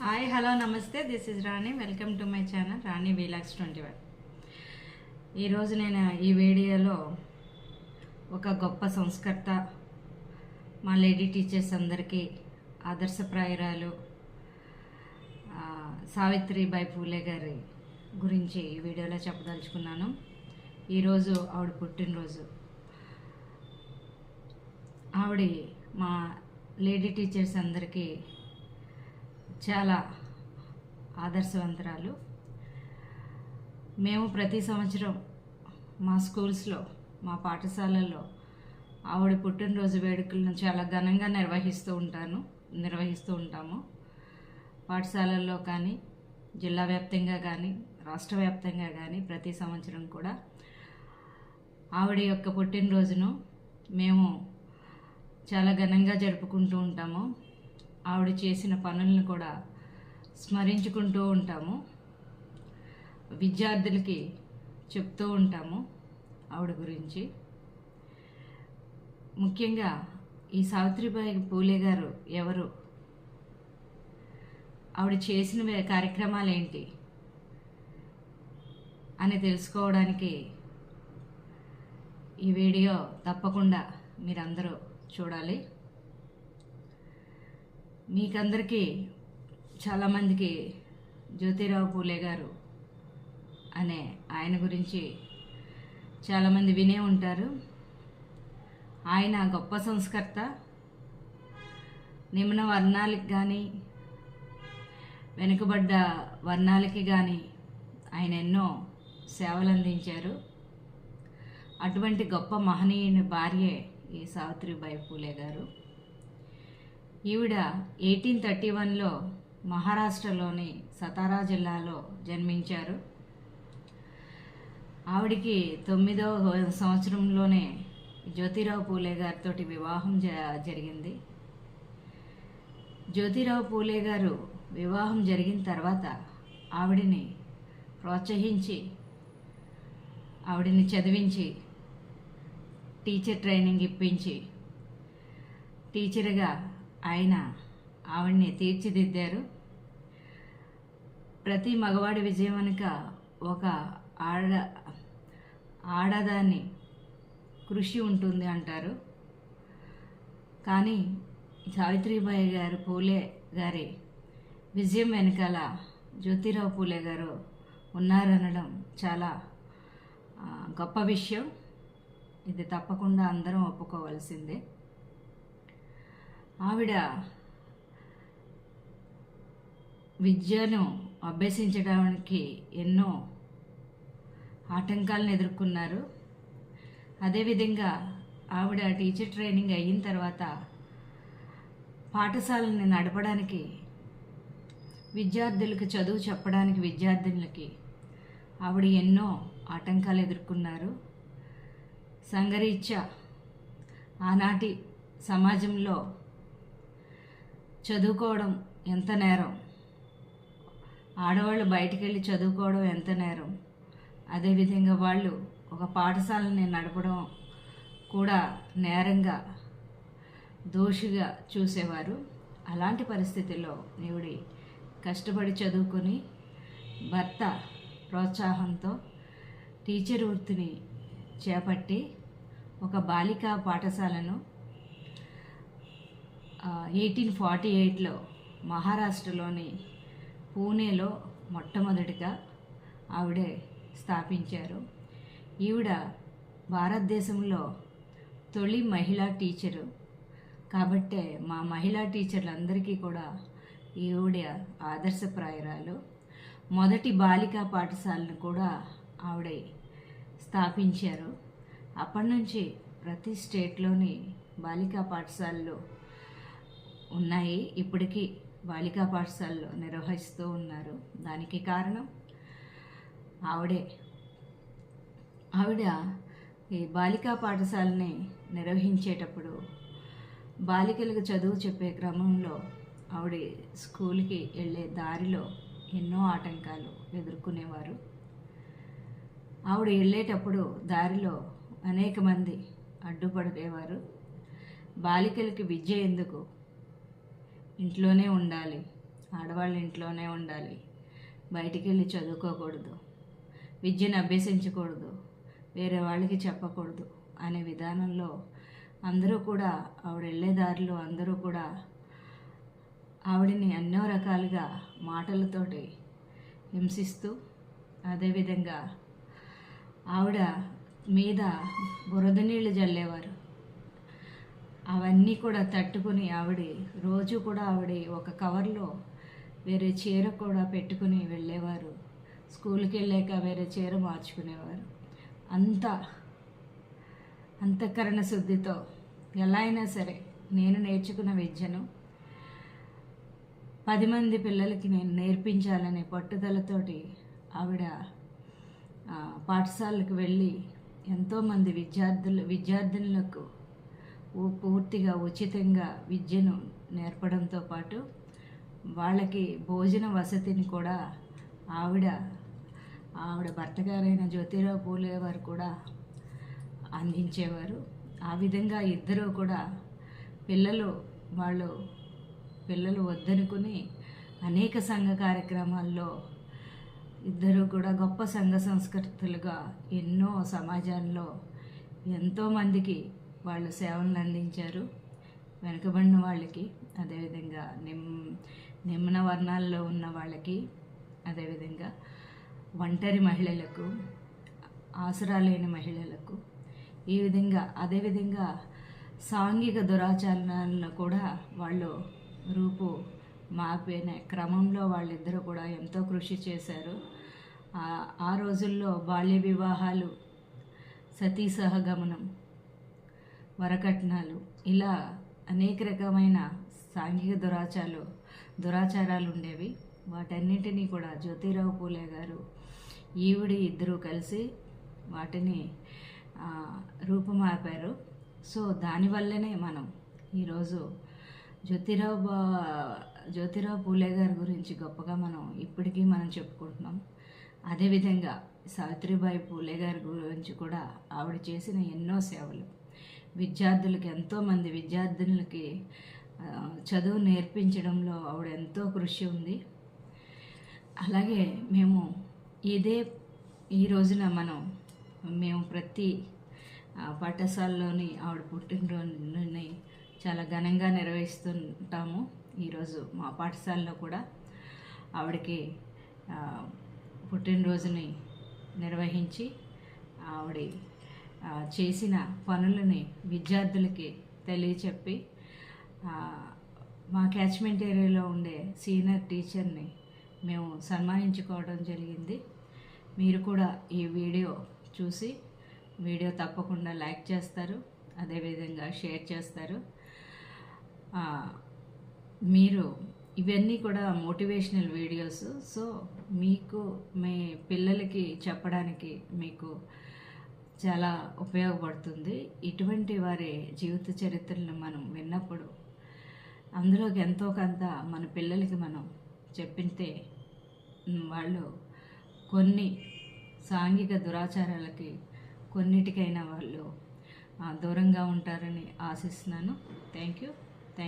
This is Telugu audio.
హాయ్ హలో నమస్తే. This is Rani welcome to my channel Rani vlogs twenty one ఈరోజు నేను ఈ వీడియోలో ఒక గొప్ప సంస్కర్త మా లేడీ టీచర్స్ అందరికీ ఆదర్శప్రాయురాలు ఆ, సావిత్రిబాయి పూలే గారి గురించి ఈ వీడియోలో చెప్పదలుచుకున్నాను. ఈరోజు ఆవిడ పుట్టినరోజు. ఆవిడ మా లేడీ టీచర్స్ అందరికీ చాలా ఆదర్శవంతురాలు. మేము ప్రతి సంవత్సరం మా స్కూల్స్లో మా పాఠశాలల్లో ఆవిడ పుట్టినరోజు వేడుకలను చాలా ఘనంగా నిర్వహిస్తూ ఉంటాను నిర్వహిస్తూ ఉంటాము. పాఠశాలల్లో కానీ జిల్లా వ్యాప్తంగా కానీ రాష్ట్ర వ్యాప్తంగా కానీ ప్రతి సంవత్సరం కూడా ఆవిడ యొక్క పుట్టినరోజును మేము చాలా ఘనంగా జరుపుకుంటూ ఉంటాము. ఆవిడ చేసిన పనులను కూడా స్మరించుకుంటూ ఉంటాము. విద్యార్థులకి చెప్తూ ఉంటాము ఆవిడ గురించి. ముఖ్యంగా ఈ సావిత్రిబాయి పూలే గారు ఎవరు? ఆవిడ చేసిన కార్యక్రమాలు ఏంటి అని తెలుసుకోవడానికి ఈ వీడియో తప్పకుండా మీరందరూ చూడాలి. మీకందరికీ చాలామందికి జ్యోతిరావు పూలే గారు అనే ఆయన గురించి చాలామంది వినే ఉంటారు. ఆయన గొప్ప సంస్కర్త. నిమ్న వర్ణాలకి కానీ వెనుకబడ్డ వర్ణాలకి కానీ ఆయన ఎన్నో సేవలు అందించారు. అటువంటి గొప్ప మహనీయుని భార్యే ఈ సావిత్రిబాయి పూలే గారు. ఈవిడ ఎయిటీన్ థర్టీ వన్లో మహారాష్ట్రలోని సతారా జిల్లాలో జన్మించారు. ఆవిడికి తొమ్మిదవ సంవత్సరంలోనే జ్యోతిరావు పూలే గారితో వివాహం జ జరిగింది. జ్యోతిరావు పూలే గారు వివాహం జరిగిన తర్వాత ఆవిడిని ప్రోత్సహించి ఆవిడని చదివించి టీచర్ ట్రైనింగ్ ఇప్పించి టీచర్గా ఆయన ఆవిడ్ని తీర్చిదిద్దారు. ప్రతి మగవాడి విజయం వెనుక ఒక ఆడ ఆడదాన్ని కృషి ఉంటుంది అంటారు. కానీ సావిత్రిబాయి గారు పూలే గారి విజయం వెనకాల జ్యోతిరావు పూలే గారు ఉన్నారనడం చాలా గొప్ప విషయం. ఇది తప్పకుండా అందరం ఒప్పుకోవాల్సిందే. ఆవిడ విద్యను అభ్యసించడానికి ఎన్నో ఆటంకాలను ఎదుర్కొన్నారు. అదేవిధంగా ఆవిడ టీచర్ ట్రైనింగ్ అయిన తర్వాత పాఠశాలని నడపడానికి విద్యార్థులకు చదువు చెప్పడానికి విద్యార్థినులకి ఆవిడ ఎన్నో ఆటంకాలు ఎదుర్కొన్నారు. సంగరీత్యా ఆనాటి సమాజంలో చదువుకోవడం ఎంత నేరం? ఆడవాళ్ళు బయటికి వెళ్ళి చదువుకోవడం ఎంత నేరం? అదేవిధంగా వాళ్ళు ఒక పాఠశాలని నడపడం కూడా నేరంగా దోషిగా చూసేవారు. అలాంటి పరిస్థితుల్లో దేవుడి కష్టపడి చదువుకొని భర్త ప్రోత్సాహంతో టీచర్ వృత్తిని చేపట్టి ఒక బాలికా పాఠశాలను ఎయిటీన్ ఫార్టీ ఎయిట్లో మహారాష్ట్రలోని పూణేలో మొట్టమొదటిగా ఆవిడే స్థాపించారు. ఈవిడ భారతదేశంలో తొలి మహిళా టీచరు. కాబట్టే మా మహిళా టీచర్లందరికీ కూడా ఈవిడ ఆదర్శప్రాయురాలు. మొదటి బాలికా పాఠశాలను కూడా ఆవిడ స్థాపించారు. అప్పటి నుంచి ప్రతి స్టేట్లోని బాలికా పాఠశాలలో ఉన్నాయి. ఇప్పటికీ బాలికా పాఠశాలలో నిర్వహిస్తూ ఉన్నారు. దానికి కారణం ఆవిడే. ఆవిడ ఈ బాలికా పాఠశాలని నిర్వహించేటప్పుడు బాలికలకు చదువు చెప్పే క్రమంలో ఆవిడ స్కూల్కి వెళ్ళే దారిలో ఎన్నో ఆటంకాలు ఎదుర్కొనేవారు. ఆవిడ వెళ్ళేటప్పుడు దారిలో అనేక మంది అడ్డుపడేవారు బాలికలకి విద్య ఎందుకు? ఇంట్లోనే ఉండాలి. ఆడవాళ్ళు ఇంట్లోనే ఉండాలి. బయటికి వెళ్ళి చదువుకోకూడదు. విద్యను అభ్యసించకూడదు. వేరే వాళ్ళకి చెప్పకూడదు అనే విధానంలో అందరూ కూడా ఆవిడ వెళ్ళే దారిలో అందరూ కూడా ఆవిడని ఎన్నో రకాలుగా మాటలతోటి హింసిస్తూ అదేవిధంగా ఆవిడ మీద బురద నీళ్ళు జల్లేవారు. అవన్నీ కూడా తట్టుకుని ఆవిడ రోజు కూడా ఆవిడ ఒక కవర్లో వేరే చీర కూడా పెట్టుకుని వెళ్ళేవారు. స్కూల్కి వెళ్ళాక వేరే చీర మార్చుకునేవారు. అంత అంతఃకరణ శుద్ధితో ఎలా అయినా సరే నేను నేర్చుకున్న విద్యను పది మంది పిల్లలకి నేను నేర్పించాలనే పట్టుదలతోటి ఆవిడ పాఠశాలకు వెళ్ళి ఎంతోమంది విద్యార్థులు విద్యార్థినులకు పూర్తిగా ఉచితంగా విద్యను నేర్పడంతో పాటు వాళ్ళకి భోజన వసతిని కూడా ఆవిడ ఆవిడ భర్తగారైన జ్యోతిరావు పూలే వారు కూడా అందించేవారు. ఆ విధంగా ఇద్దరూ కూడా పిల్లలు వాళ్ళు పిల్లలు వద్దనుకుని అనేక సంఘ కార్యక్రమాల్లో ఇద్దరు కూడా గొప్ప సంఘ సంస్కృతులుగా ఎన్నో సమాజంలో ఎంతోమందికి వాళ్ళు సేవలను అందించారు. వెనుకబడిన వాళ్ళకి అదేవిధంగా నిమ్ నిమ్న వర్ణాల్లో ఉన్న వాళ్ళకి అదేవిధంగా ఒంటరి మహిళలకు ఆసరా లేని మహిళలకు ఈ విధంగా అదేవిధంగా సాంఘిక దురాచరణలను కూడా వాళ్ళు రూపు మాపిన క్రమంలో వాళ్ళిద్దరూ కూడా ఎంతో కృషి చేశారు. ఆ- ఆ రోజుల్లో బాల్య వివాహాలు సతీ సహగమనం వరకట్నాలు. ఇలా అనేక రకమైన సాంఘిక దురాచారాలు దురాచారాలు ఉండేవి వాటన్నిటినీ కూడా జ్యోతిరావు పూలే గారు ఈవిడి ఇద్దరూ కలిసి వాటిని రూపుమాపారు. సో దానివల్లనే మనం ఈరోజు జ్యోతిరావు బా జ్యోతిరావు పూలే గారి గురించి గొప్పగా మనం ఇప్పటికీ మనం చెప్పుకుంటున్నాం. అదేవిధంగా సావిత్రిబాయి పూలే గారి గురించి కూడా ఆవిడ చేసిన ఎన్నో సేవలు. విద్యార్థులకి ఎంతోమంది విద్యార్థినులకి చదువు నేర్పించడంలో ఆవిడ ఎంతో కృషి ఉంది. అలాగే మేము ఇదే ఈ రోజున మనం మేము ప్రతి పాఠశాలలోని ఆవిడ పుట్టినరోజుని చాలా ఘనంగా నిర్వహిస్తుంటాము. ఈరోజు మా పాఠశాలలో కూడా ఆవిడకి పుట్టినరోజుని నిర్వహించి ఆవిడ చేసిన పనులని విద్యార్థులకి తెలియచెప్పి మా క్యాచ్మెంట్ ఏరియాలో ఉండే సీనియర్ టీచర్ని మేము సన్మానించుకోవడం జరిగింది. మీరు కూడా ఈ వీడియో చూసి వీడియో తప్పకుండా లైక్ చేస్తారు అదేవిధంగా షేర్ చేస్తారు. మీరు ఇవన్నీ కూడా మోటివేషనల్ వీడియోస్ సో మీకు మీ పిల్లలకి చెప్పడానికి మీకు చాలా ఉపయోగపడుతుంది. ఇటువంటి వారి జీవిత చరిత్రలను మనం విన్నప్పుడు అందులోకి ఎంతో కొంత మన పిల్లలకి మనం చెప్పితే వాళ్ళు కొన్ని సాంఘిక దురాచారాలకి కొన్నిటికైనా వాళ్ళు దూరంగా ఉంటారని ఆశిస్తున్నాను. Thank you.